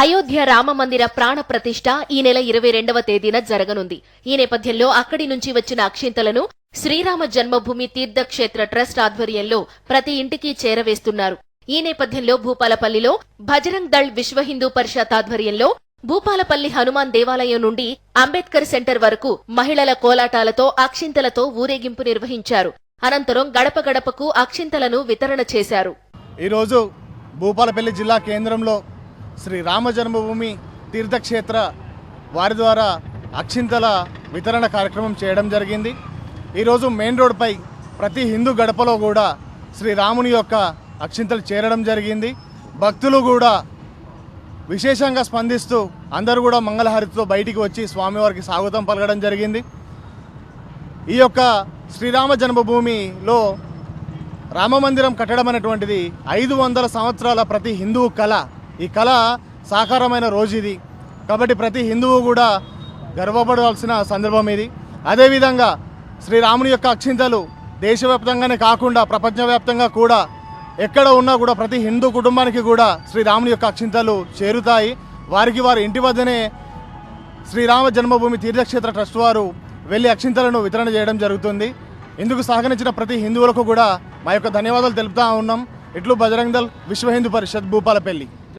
అయోధ్య రామ మందిర ప్రాణ ప్రతిష్ట ఈ నెల ఇరవై రెండవ తేదీన జరగనుంది. ఈ నేపథ్యంలో అక్కడి నుంచి వచ్చిన అక్షింతలను శ్రీరామ జన్మభూమి తీర్థక్షేత్ర ట్రస్ట్ ఆధ్వర్యంలో ప్రతి ఇంటికి చేరవేస్తున్నారు. ఈ నేపథ్యంలో భూపాలపల్లిలో భజరంగ్ దళ్ విశ్వ హిందూ పరిషత్ ఆధ్వర్యంలో భూపాలపల్లి హనుమాన్ దేవాలయం నుండి అంబేద్కర్ సెంటర్ వరకు మహిళల కోలాటాలతో అక్షింతలతో ఊరేగింపు నిర్వహించారు. అనంతరం గడప గడపకు అక్షింతలను వితరణ చేశారు. ఈరోజు భూపాలపల్లి జిల్లా కేంద్రంలో శ్రీ రామ జన్మభూమి తీర్థక్షేత్ర వారి ద్వారా అక్షింతల వితరణ కార్యక్రమం చేయడం జరిగింది. ఈరోజు మెయిన్ రోడ్పై ప్రతి హిందూ గడపలో కూడా శ్రీరాముని యొక్క అక్షింతలు చేరడం జరిగింది. భక్తులు కూడా విశేషంగా స్పందిస్తూ అందరూ కూడా మంగళహారతితో బయటికి వచ్చి స్వామివారికి స్వాగతం పలకడం జరిగింది. ఈ యొక్క శ్రీరామ జన్మభూమిలో రామమందిరం కట్టడం అనేటువంటిది ఐదు వందల సంవత్సరాల ప్రతి హిందువు కళ ఈ కళ సాకారమైన రోజు ఇది కాబట్టి ప్రతి హిందువు కూడా గర్వపడవలసిన సందర్భం ఇది. అదేవిధంగా శ్రీరాముని యొక్క అక్షింతలు దేశవ్యాప్తంగానే కాకుండా ప్రపంచవ్యాప్తంగా కూడా ఎక్కడ ఉన్నా కూడా ప్రతి హిందూ కుటుంబానికి కూడా శ్రీరాముని యొక్క అక్షింతలు చేరుతాయి. వారికి వారి ఇంటి వద్దనే శ్రీరామ జన్మభూమి తీర్థక్షేత్ర ట్రస్ట్ వారు వెళ్ళి అక్షింతలను వితరణ చేయడం జరుగుతుంది. ఇందుకు సహకరించిన ప్రతి హిందువులకు కూడా మా యొక్క ధన్యవాదాలు తెలుపుతా ఉన్నాం. ఇట్లు బజరంగ్ దళ్ విశ్వ హిందూ పరిషత్ భూపాలపల్లి.